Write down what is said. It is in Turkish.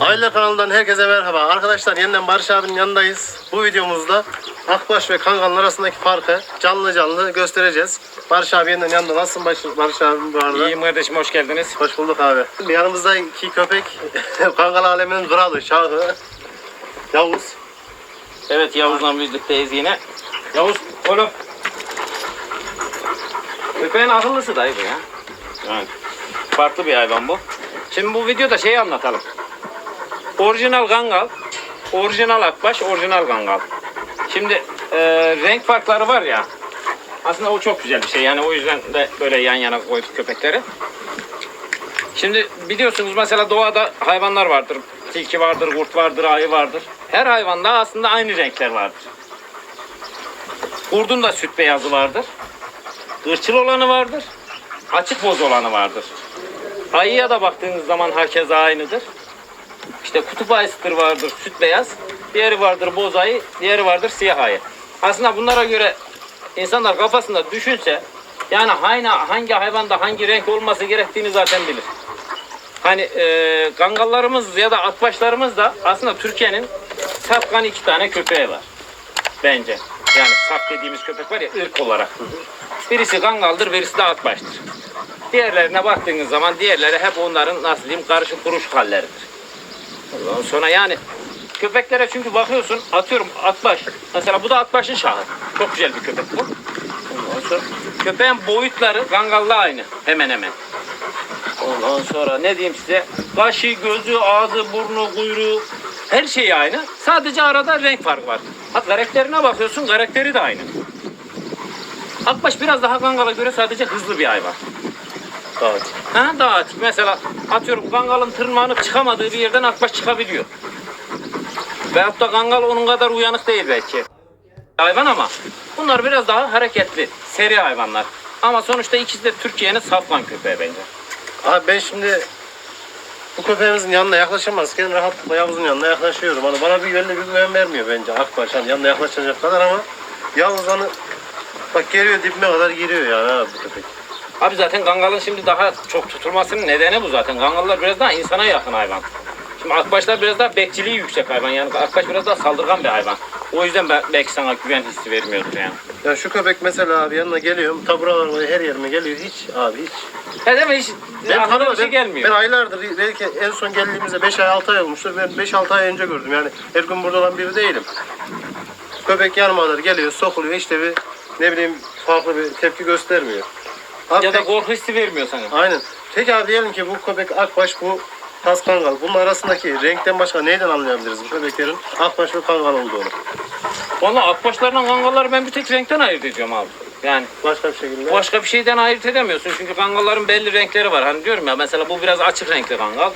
Aile kanalından herkese merhaba. Arkadaşlar yeniden Barış abinin yanındayız. Bu videomuzda Akbaş ve Kangal'ın arasındaki farkı canlı canlı göstereceğiz. Barış abi yeniden yanında. Nasılsın Barış, Barış abi bu arada? İyiyim kardeşim hoş geldiniz. Hoş bulduk abi. Yanımızda iki köpek. Kangal aleminin kralı, şahı. Yavuz. Evet Yavuz'la birlikteyiz yine. Yavuz oğlum. Köpeğin akıllısı dayı bu ya. Yani farklı bir hayvan bu. Şimdi bu videoda şeyi anlatalım. Orijinal Kangal, orijinal Akbaş, orijinal Kangal. Şimdi e, renk farkları var ya. Aslında o çok güzel bir şey. Yani o yüzden de böyle yan yana koyduk köpekleri. Şimdi biliyorsunuz mesela doğada hayvanlar vardır. Tilki vardır, kurt vardır, ayı vardır. Her hayvanda aslında aynı renkler vardır. Kurdun da süt beyazı vardır. Irçıl olanı vardır. Açık boz olanı vardır. Ayıya da baktığınız zaman herkes aynıdır. İşte kutup ayısıdır vardır süt beyaz. Diğeri vardır boz ayı, diğeri vardır siyah ayı. Aslında bunlara göre insanlar kafasında düşünse yani hangi, hangi hayvanda hangi renk olması gerektiğini zaten bilir. Hani e, kangallarımız ya da atbaşlarımız da aslında Türkiye'nin safkan iki tane köpeği var. Bence. Yani saf dediğimiz köpek var ya ırk olarak. Birisi kangaldır, birisi de atbaştır. Diğerlerine baktığınız zaman diğerleri hep onların nasıl diyeyim karışık kuruş halleridir. Ondan sonra yani köpeklere çünkü bakıyorsun atıyorum atbaş. Mesela bu da atbaşın şahı. Çok güzel bir köpek bu. Ondan sonra köpeğin boyutları kangalla aynı hemen hemen. Ondan sonra ne diyeyim size? Kaşı, gözü, ağzı, burnu, kuyruğu her şey aynı. Sadece arada renk farkı var. Ha karakterine bakıyorsun karakteri de aynı. Akbaş biraz daha Kangal'a göre sadece hızlı bir hayvan. Evet. Ha atik. Mesela atıyorum Kangal'ın tırmanıp çıkamadığı bir yerden Akbaş çıkabiliyor. Veyahut da Kangal onun kadar uyanık değil belki. Hayvan ama bunlar biraz daha hareketli, seri hayvanlar. Ama sonuçta ikisi de Türkiye'nin saflan köpeği bence. Abi ben şimdi bu köpeğimizin yanına yaklaşamazken rahatlıkla Yavuz'un yanına yaklaşıyorum. Hani bana bir yönde bir güven vermiyor bence Akbaş. Hani yanına yaklaşacak kadar ama Yavuz hani bak geliyor dibime kadar giriyor yani abi bu köpek. Abi zaten Kangal'ın şimdi daha çok tutulmasının nedeni bu zaten. Kangallar biraz daha insana yakın hayvan. Şimdi Akbaşlar biraz daha bekçiliği yüksek hayvan. Yani Akbaş biraz daha saldırgan bir hayvan. O yüzden ben belki sana güven hissi vermiyordur yani. Ya şu köpek mesela abi yanına geliyorum taburalarıma her yerime geliyor hiç abi hiç. He değil mi? Hiç Ben, aklına bir şey ben, gelmiyor. ben aylardır belki en son geldiğimizde 5 ay 6 ay olmuştur. Ben 5-6 ay önce gördüm yani her gün burada olan biri değilim. Köpek yanıma kadar geliyor sokuluyor işte bir ne bileyim farklı bir tepki göstermiyor. Abi ya da tek- korku hissi vermiyor sana. Aynen. Peki abi diyelim ki bu köpek akbaş bu tas kangal. Bunun arasındaki renkten başka neyden anlayabiliriz bu köpeklerin akbaş ve kangal olduğunu? Valla Akbaşlarla Kangalları ben bir tek renkten ayırt ediyorum abi. Yani Başka bir şekilde. başka bir şeyden ayırt edemiyorsun. Çünkü Kangalların belli renkleri var. Hani diyorum ya mesela bu biraz açık renkli Kangal.